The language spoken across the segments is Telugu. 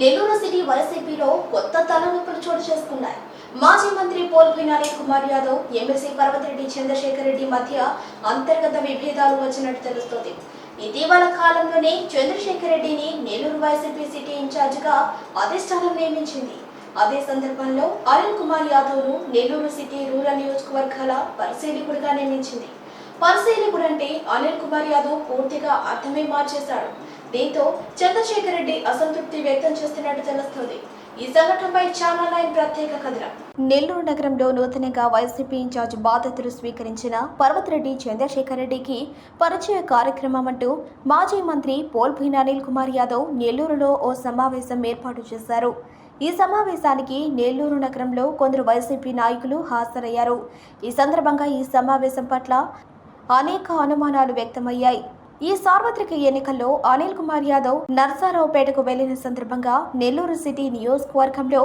నెల్లూరు సిటీ వైసీపీలో కొత్త తలనొప్పులు చోటు చేసుకున్నాయి. మాజీ మంత్రి పోల్పోయిన కుమార్ యాదవ్ ఎమ్మెల్సీ పర్వతిరెడ్డి చంద్రశేఖర్ రెడ్డి మధ్య అంతర్గత విభేదాలు వచ్చినట్టు తెలుస్తోంది. ఇటీవల కాలంలోనే చంద్రశేఖర్ రెడ్డిని నెల్లూరు వైసీపీ సిటీ ఇన్ఛార్జిగా అధిష్టానం నియమించింది. అదే సందర్భంలో అరుణ్ కుమార్ యాదవ్ను నెల్లూరు సిటీ రూరల్ నియోజకవర్గాల పరిశీలకుడిగా నియమించింది. పరిశీలకుడు అంటే అనిల్ కుమార్ యాదవ్ పూర్తిగా అర్థమే మార్చేశాడు. దీంతో చంద్రశేఖర్ రెడ్డి అసంతృప్తి వ్యక్తం చేస్తున్నట్టు తెలుస్తుంది. ఈ సంఘటనపై ఛానల్ నైన్ ప్రత్యేక కథనం. నెల్లూరు నగరంలో నూతనంగా వైసీపీ ఇన్ఛార్జ్ బాధ్యతలు స్వీకరించిన పర్వతరెడ్డి చంద్రశేఖర్ రెడ్డికి పరిచయ కార్యక్రమం అంటూ మాజీ మంత్రి పోల్భి అనిల్ కుమార్ యాదవ్ నెల్లూరులో ఓ సమావేశం ఏర్పాటు చేశారు. ఈ సమావేశానికి నెల్లూరు నగరంలో కొందరు వైసీపీ నాయకులు హాజరయ్యారు. ఈ సందర్భంగా ఈ సమావేశం పట్ల అనేక అనుమానాలు వ్యక్తమయ్యాయి. ఈ సార్వత్రిక ఎన్నికల్లో అనిల్ కుమార్ యాదవ్ నర్సారావుపేటకు వెళ్ళిన సందర్భంగా నెల్లూరు సిటీ నియోజకవర్గంలో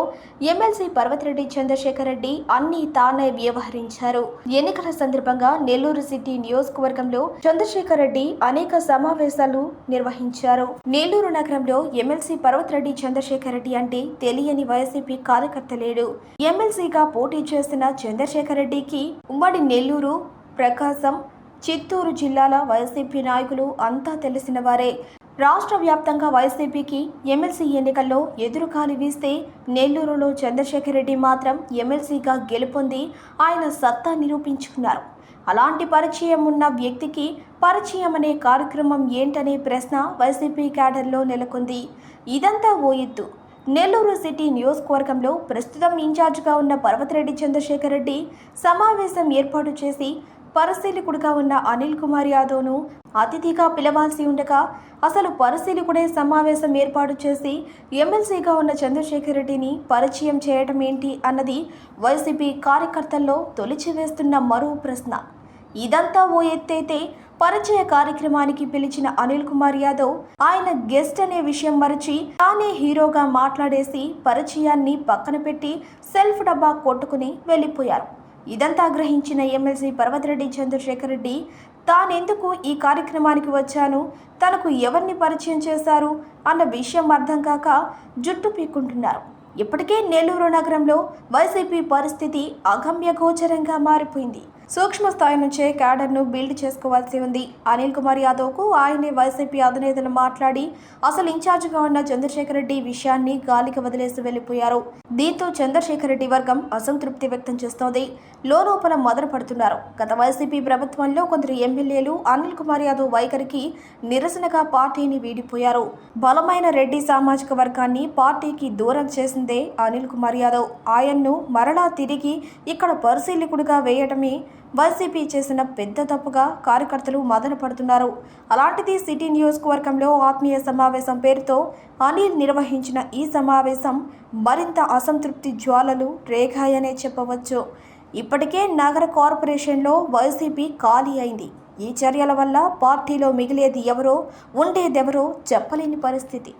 ఎమ్మెల్సీ పర్వతిరెడ్డి చంద్రశేఖర్ రెడ్డి అన్ని తానే వ్యవహరించారు. ఎన్నికల సందర్భంగా నెల్లూరు సిటీ నియోజకవర్గంలో చంద్రశేఖర్ రెడ్డి అనేక సమావేశాలు నిర్వహించారు. నెల్లూరు నగరంలో ఎమ్మెల్సీ పర్వతిరెడ్డి చంద్రశేఖర్ రెడ్డి అంటే తెలియని వైసీపీ కార్యకర్త లేడు. ఎమ్మెల్సీగా పోటీ చేస్తున్న చంద్రశేఖర్ రెడ్డికి ఉమ్మడి నెల్లూరు ప్రకాశం చిత్తూరు జిల్లాల వైసీపీ నాయకులు అంతా తెలిసిన వారే. రాష్ట్ర వ్యాప్తంగా వైసీపీకి ఎమ్మెల్సీ ఎన్నికల్లో ఎదురుకాలి వీస్తే నెల్లూరులో చంద్రశేఖర్ రెడ్డి మాత్రం ఎమ్మెల్సీగా గెలుపొంది ఆయన సత్తా నిరూపించుకున్నారు. అలాంటి పరిచయం ఉన్న వ్యక్తికి పరిచయం అనే కార్యక్రమం ఏంటనే ప్రశ్న వైసీపీ క్యాడర్లో నెలకొంది. ఇదంతా ఓ ఎత్తు. నెల్లూరు సిటీ నియోజకవర్గంలో ప్రస్తుతం ఇన్ఛార్జిగా ఉన్న పర్వతిరెడ్డి చంద్రశేఖర్ రెడ్డి సమావేశం ఏర్పాటు చేసి పరిశీలకుడిగా ఉన్న అనిల్ కుమార్ యాదవ్ను అతిథిగా పిలవాల్సి ఉండగా అసలు పరిశీలకుడే సమావేశం ఏర్పాటు చేసి ఎమ్మెల్సీగా ఉన్న చంద్రశేఖర్ రెడ్డిని పరిచయం చేయడం ఏంటి అన్నది వైసీపీ కార్యకర్తల్లో తొలిచివేస్తున్న మరో ప్రశ్న. ఇదంతా ఓ ఎత్తైతే పరిచయ కార్యక్రమానికి పిలిచిన అనిల్ కుమార్ యాదవ్ ఆయన గెస్ట్ అనే విషయం మరచి తానే హీరోగా మాట్లాడేసి పరిచయాన్ని పక్కన పెట్టి సెల్ఫ్ డబ్బా కొట్టుకుని వెళ్ళిపోయారు. ఇదంతా గ్రహించిన ఎమ్మెల్సీ పర్వతిరెడ్డి చంద్రశేఖర్ రెడ్డి తానెందుకు ఈ కార్యక్రమానికి వచ్చాను? తనకు ఎవరిని పరిచయం చేశారు? అన్న విషయం అర్థం కాక జుట్టు పీక్కుంటున్నారు. ఇప్పటికే నెల్లూరు నగరంలో వైసీపీ పరిస్థితి అగమ్యగోచరంగా మారిపోయింది. సూక్ష్మ స్థాయి నుంచే క్యాడర్ను బిల్డ్ చేసుకోవాల్సి ఉంది. అనిల్ కుమార్ యాదవ్కు ఆయనే వైసీపీ అధినేతలు మాట్లాడి అసలు ఇన్ఛార్జిగా ఉన్న చంద్రశేఖర్ రెడ్డి విషయాన్ని గాలికి వదిలేసి వెళ్ళిపోయారు దీంతో చంద్రశేఖర్ రెడ్డి వర్గం అసంతృప్తి వ్యక్తం చేస్తోంది. లోలోపల మొదలు పడుతున్నారు గత వైసీపీ ప్రభుత్వంలో కొందరు ఎమ్మెల్యేలు అనిల్ కుమార్ యాదవ్ వైఖరికి నిరసనగా పార్టీని వీడిపోయారు. బలమైన రెడ్డి సామాజిక వర్గాన్ని పార్టీకి దూరం చేసిందే అనిల్ కుమార్ యాదవ్. ఆయన్ను మరలా తిరిగి ఇక్కడ పరిశీలకుడిగా వేయడమే వైసీపీ చేసిన పెద్ద తప్పుగా కార్యకర్తలు మదన పడుతున్నారు. అలాంటిది సిటీ నియోజకవర్గంలో ఆత్మీయ సమావేశం పేరుతో అనిల్ నిర్వహించిన ఈ సమావేశం మరింత అసంతృప్తి జ్వాలలు రేఖాయనే చెప్పవచ్చు. ఇప్పటికే నగర కార్పొరేషన్లో వైసీపీ ఖాళీ అయింది. ఈ చర్యల వల్ల పార్టీలో మిగిలేది ఎవరో ఉండేదెవరో చెప్పలేని పరిస్థితి.